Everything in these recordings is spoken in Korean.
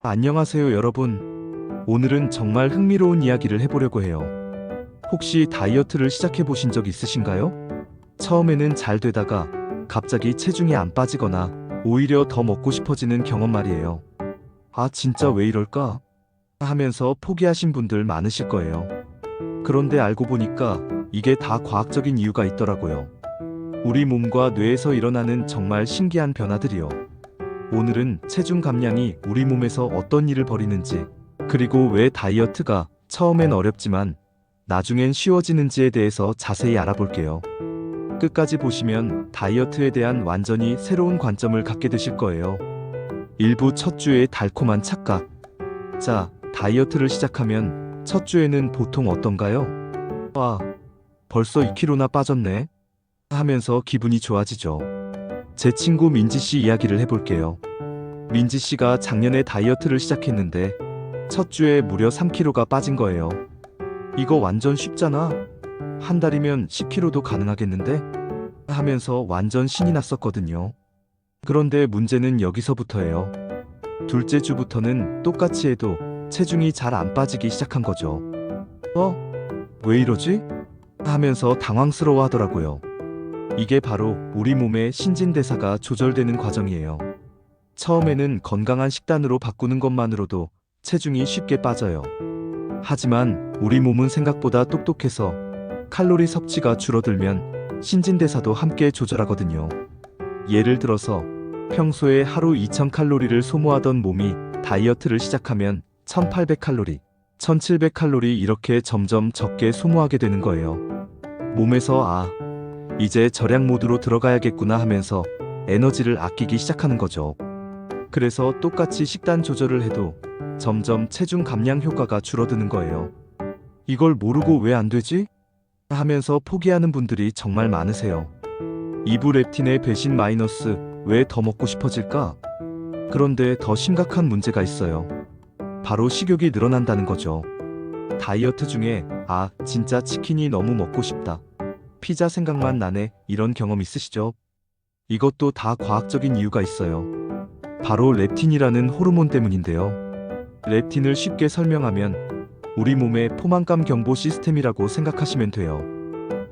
안녕하세요, 여러분. 오늘은 정말 흥미로운 이야기를 해보려고 해요. 혹시 다이어트를 시작해 보신 적 있으신가요? 처음에는 잘 되다가 갑자기 체중이 안 빠지거나 오히려 더 먹고 싶어지는 경험 말이에요. 아, 진짜 왜 이럴까? 하면서 포기하신 분들 많으실 거예요. 그런데 알고 보니까 이게 다 과학적인 이유가 있더라고요. 우리 몸과 뇌에서 일어나는 정말 신기한 변화들이요. 오늘은 체중 감량이 우리 몸에서 어떤 일을 벌이는지, 그리고 왜 다이어트가 처음엔 어렵지만 나중엔 쉬워지는지에 대해서 자세히 알아볼게요. 끝까지 보시면 다이어트에 대한 완전히 새로운 관점을 갖게 되실 거예요. 일부 첫 주의 달콤한 착각. 자, 다이어트를 시작하면 첫 주에는 보통 어떤가요? 와, 벌써 2kg나 빠졌네. 하면서 기분이 좋아지죠. 제 친구 민지 씨 이야기를 해볼게요. 민지 씨가 작년에 다이어트를 시작했는데 첫 주에 무려 3kg가 빠진 거예요. 이거 완전 쉽잖아. 한 달이면 10kg도 가능하겠는데? 하면서 완전 신이 났었거든요. 그런데 문제는 여기서부터예요. 둘째 주부터는 똑같이 해도 체중이 잘 안 빠지기 시작한 거죠. 어? 왜 이러지? 하면서 당황스러워 하더라고요. 이게 바로 우리 몸의 신진대사가 조절되는 과정이에요. 처음에는 건강한 식단으로 바꾸는 것만으로도 체중이 쉽게 빠져요. 하지만 우리 몸은 생각보다 똑똑해서 칼로리 섭취가 줄어들면 신진대사도 함께 조절하거든요. 예를 들어서 평소에 하루 2000칼로리를 소모하던 몸이 다이어트를 시작하면 1800칼로리, 1700칼로리 이렇게 점점 적게 소모하게 되는 거예요. 몸에서 아, 이제 절약 모드로 들어가야겠구나 하면서 에너지를 아끼기 시작하는 거죠. 그래서 똑같이 식단 조절을 해도 점점 체중 감량 효과가 줄어드는 거예요. 이걸 모르고 왜 안 되지? 하면서 포기하는 분들이 정말 많으세요. 이부 렙틴의 배신 마이너스 왜 더 먹고 싶어질까? 그런데 더 심각한 문제가 있어요. 바로 식욕이 늘어난다는 거죠. 다이어트 중에 아, 진짜 치킨이 너무 먹고 싶다. 피자 생각만 나네. 이런 경험 있으시죠? 이것도 다 과학적인 이유가 있어요. 바로 렙틴이라는 호르몬 때문인데요. 렙틴을 쉽게 설명하면 우리 몸의 포만감 경보 시스템이라고 생각하시면 돼요.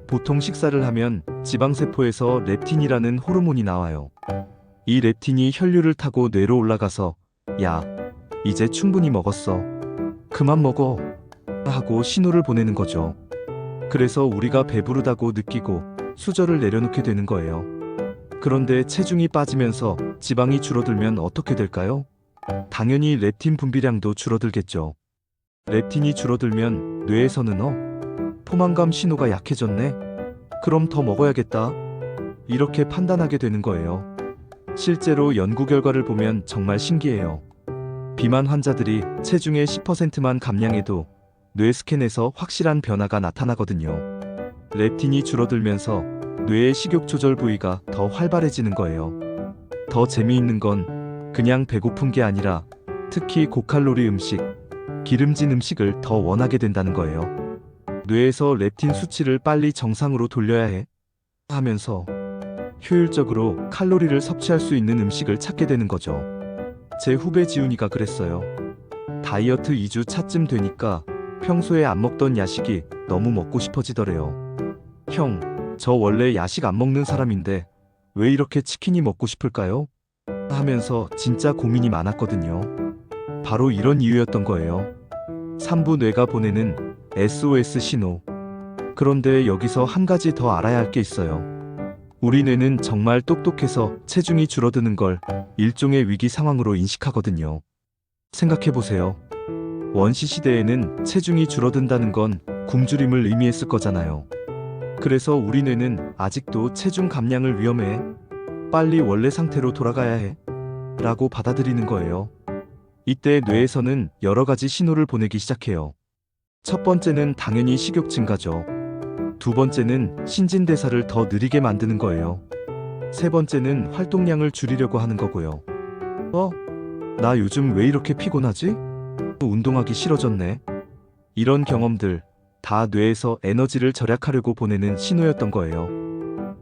보통 식사를 하면 지방세포에서 렙틴이라는 호르몬이 나와요. 이 렙틴이 혈류를 타고 뇌로 올라가서 야, 이제 충분히 먹었어. 그만 먹어. 하고 신호를 보내는 거죠. 그래서 우리가 배부르다고 느끼고 수저를 내려놓게 되는 거예요. 그런데 체중이 빠지면서 지방이 줄어들면 어떻게 될까요? 당연히 렙틴 분비량도 줄어들겠죠. 렙틴이 줄어들면 뇌에서는 어? 포만감 신호가 약해졌네? 그럼 더 먹어야겠다. 이렇게 판단하게 되는 거예요. 실제로 연구 결과를 보면 정말 신기해요. 비만 환자들이 체중의 10%만 감량해도 뇌 스캔에서 확실한 변화가 나타나거든요. 렙틴이 줄어들면서 뇌의 식욕 조절 부위가 더 활발해지는 거예요. 더 재미있는 건 그냥 배고픈 게 아니라 특히 고칼로리 음식, 기름진 음식을 더 원하게 된다는 거예요. 뇌에서 렙틴 수치를 빨리 정상으로 돌려야 해 하면서 효율적으로 칼로리를 섭취할 수 있는 음식을 찾게 되는 거죠. 제 후배 지훈이가 그랬어요. 다이어트 2주 차쯤 되니까 평소에 안 먹던 야식이 너무 먹고 싶어지더래요. 형, 저 원래 야식 안 먹는 사람인데 왜 이렇게 치킨이 먹고 싶을까요? 하면서 진짜 고민이 많았거든요. 바로 이런 이유였던 거예요. 3부 뇌가 보내는 SOS 신호. 그런데 여기서 한 가지 더 알아야 할 게 있어요. 우리 뇌는 정말 똑똑해서 체중이 줄어드는 걸 일종의 위기 상황으로 인식하거든요. 생각해 보세요. 원시 시대에는 체중이 줄어든다는 건 굶주림을 의미했을 거잖아요. 그래서 우리 뇌는 아직도 체중 감량을 위험해. 빨리 원래 상태로 돌아가야 해. 라고 받아들이는 거예요. 이때 뇌에서는 여러 가지 신호를 보내기 시작해요. 첫 번째는 당연히 식욕 증가죠. 두 번째는 신진대사를 더 느리게 만드는 거예요. 세 번째는 활동량을 줄이려고 하는 거고요. 어? 나 요즘 왜 이렇게 피곤하지? 운동하기 싫어졌네. 이런 경험들 다 뇌에서 에너지를 절약하려고 보내는 신호였던 거예요.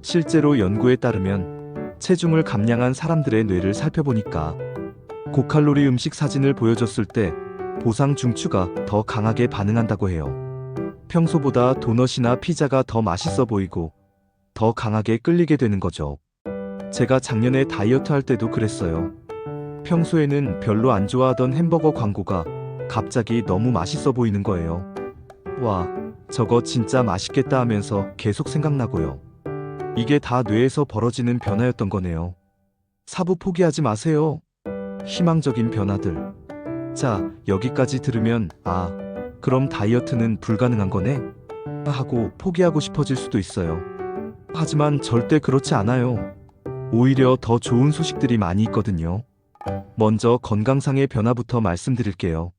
실제로 연구에 따르면 체중을 감량한 사람들의 뇌를 살펴보니까 고칼로리 음식 사진을 보여줬을 때 보상 중추가 더 강하게 반응한다고 해요. 평소보다 도넛이나 피자가 더 맛있어 보이고 더 강하게 끌리게 되는 거죠. 제가 작년에 다이어트 할 때도 그랬어요. 평소에는 별로 안 좋아하던 햄버거 광고가 갑자기 너무 맛있어 보이는 거예요. 와, 저거 진짜 맛있겠다 하면서 계속 생각나고요. 이게 다 뇌에서 벌어지는 변화였던 거네요. 사부 포기하지 마세요. 희망적인 변화들. 자, 여기까지 들으면, 아, 그럼 다이어트는 불가능한 거네? 하고 포기하고 싶어질 수도 있어요. 하지만 절대 그렇지 않아요. 오히려 더 좋은 소식들이 많이 있거든요. 먼저 건강상의 변화부터 말씀드릴게요.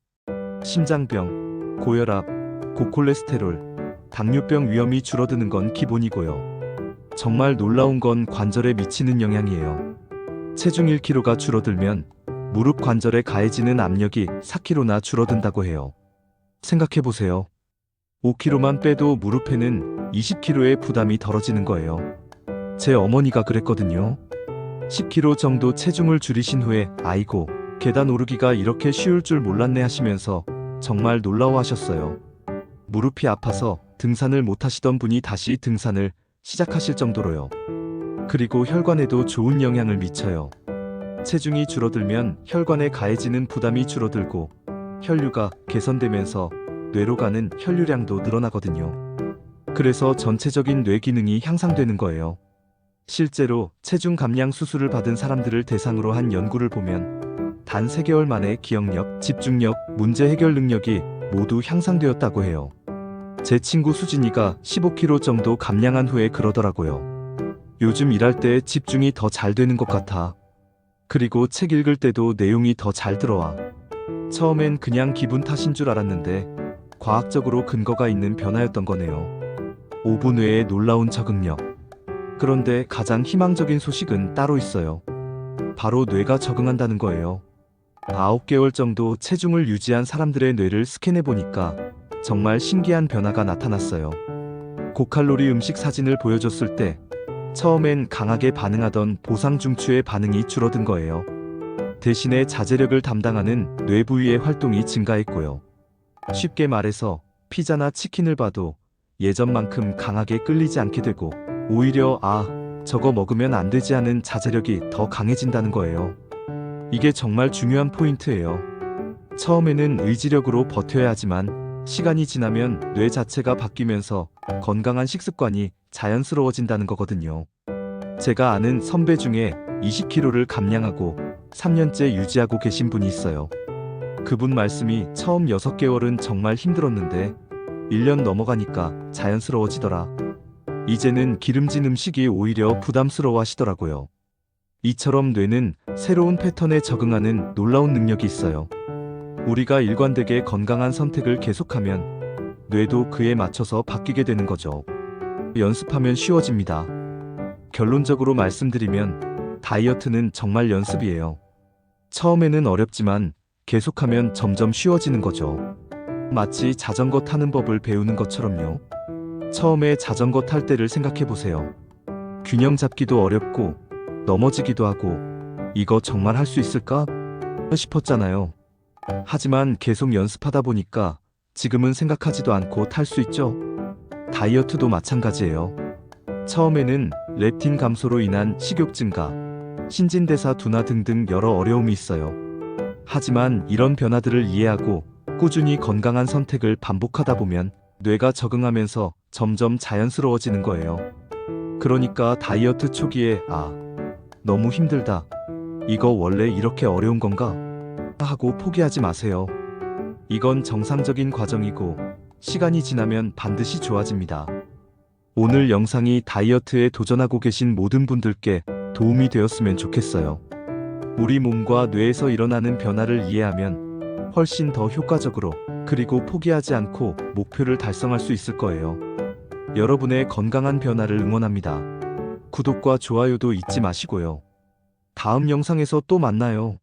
심장병, 고혈압, 고콜레스테롤, 당뇨병 위험이 줄어드는 건 기본이고요. 정말 놀라운 건 관절에 미치는 영향이에요. 체중 1kg가 줄어들면 무릎 관절에 가해지는 압력이 4kg나 줄어든다고 해요. 생각해 보세요. 5kg만 빼도 무릎에는 20kg의 부담이 덜어지는 거예요. 제 어머니가 그랬거든요. 10kg 정도 체중을 줄이신 후에 아이고 계단 오르기가 이렇게 쉬울 줄 몰랐네 하시면서 정말 놀라워하셨어요. 무릎이 아파서 등산을 못 하시던 분이 다시 등산을 시작하실 정도로요. 그리고 혈관에도 좋은 영향을 미쳐요. 체중이 줄어들면 혈관에 가해지는 부담이 줄어들고 혈류가 개선되면서 뇌로 가는 혈류량도 늘어나거든요. 그래서 전체적인 뇌 기능이 향상되는 거예요. 실제로 체중 감량 수술을 받은 사람들을 대상으로 한 연구를 보면 단 3개월 만에 기억력, 집중력, 문제 해결 능력이 모두 향상되었다고 해요. 제 친구 수진이가 15kg 정도 감량한 후에 그러더라고요. 요즘 일할 때 집중이 더 잘 되는 것 같아. 그리고 책 읽을 때도 내용이 더 잘 들어와. 처음엔 그냥 기분 탓인 줄 알았는데 과학적으로 근거가 있는 변화였던 거네요. 5분 외에 놀라운 적응력. 그런데 가장 희망적인 소식은 따로 있어요. 바로 뇌가 적응한다는 거예요. 9개월 정도 체중을 유지한 사람들의 뇌를 스캔해 보니까 정말 신기한 변화가 나타났어요. 고칼로리 음식 사진을 보여줬을 때 처음엔 강하게 반응하던 보상 중추의 반응이 줄어든 거예요. 대신에 자제력을 담당하는 뇌 부위의 활동이 증가했고요. 쉽게 말해서 피자나 치킨을 봐도 예전만큼 강하게 끌리지 않게 되고 오히려 아, 저거 먹으면 안 되지 하는 자제력이 더 강해진다는 거예요. 이게 정말 중요한 포인트예요. 처음에는 의지력으로 버텨야 하지만 시간이 지나면 뇌 자체가 바뀌면서 건강한 식습관이 자연스러워진다는 거거든요. 제가 아는 선배 중에 20kg를 감량하고 3년째 유지하고 계신 분이 있어요. 그분 말씀이 처음 6개월은 정말 힘들었는데 1년 넘어가니까 자연스러워지더라. 이제는 기름진 음식이 오히려 부담스러워 하시더라고요. 이처럼 뇌는 새로운 패턴에 적응하는 놀라운 능력이 있어요. 우리가 일관되게 건강한 선택을 계속하면 뇌도 그에 맞춰서 바뀌게 되는 거죠. 연습하면 쉬워집니다. 결론적으로 말씀드리면 다이어트는 정말 연습이에요. 처음에는 어렵지만 계속하면 점점 쉬워지는 거죠. 마치 자전거 타는 법을 배우는 것처럼요. 처음에 자전거 탈 때를 생각해 보세요. 균형 잡기도 어렵고 넘어지기도 하고 이거 정말 할 수 있을까 싶었잖아요. 하지만 계속 연습하다 보니까 지금은 생각하지도 않고 탈 수 있죠. 다이어트도 마찬가지예요. 처음에는 렙틴 감소로 인한 식욕 증가, 신진대사 둔화 등등 여러 어려움이 있어요. 하지만 이런 변화들을 이해하고 꾸준히 건강한 선택을 반복하다 보면 뇌가 적응하면서 점점 자연스러워지는 거예요. 그러니까 다이어트 초기에 아, 너무 힘들다. 이거 원래 이렇게 어려운 건가? 하고 포기하지 마세요. 이건 정상적인 과정이고 시간이 지나면 반드시 좋아집니다. 오늘 영상이 다이어트에 도전하고 계신 모든 분들께 도움이 되었으면 좋겠어요. 우리 몸과 뇌에서 일어나는 변화를 이해하면 훨씬 더 효과적으로 그리고 포기하지 않고 목표를 달성할 수 있을 거예요. 여러분의 건강한 변화를 응원합니다. 구독과 좋아요도 잊지 마시고요. 다음 영상에서 또 만나요.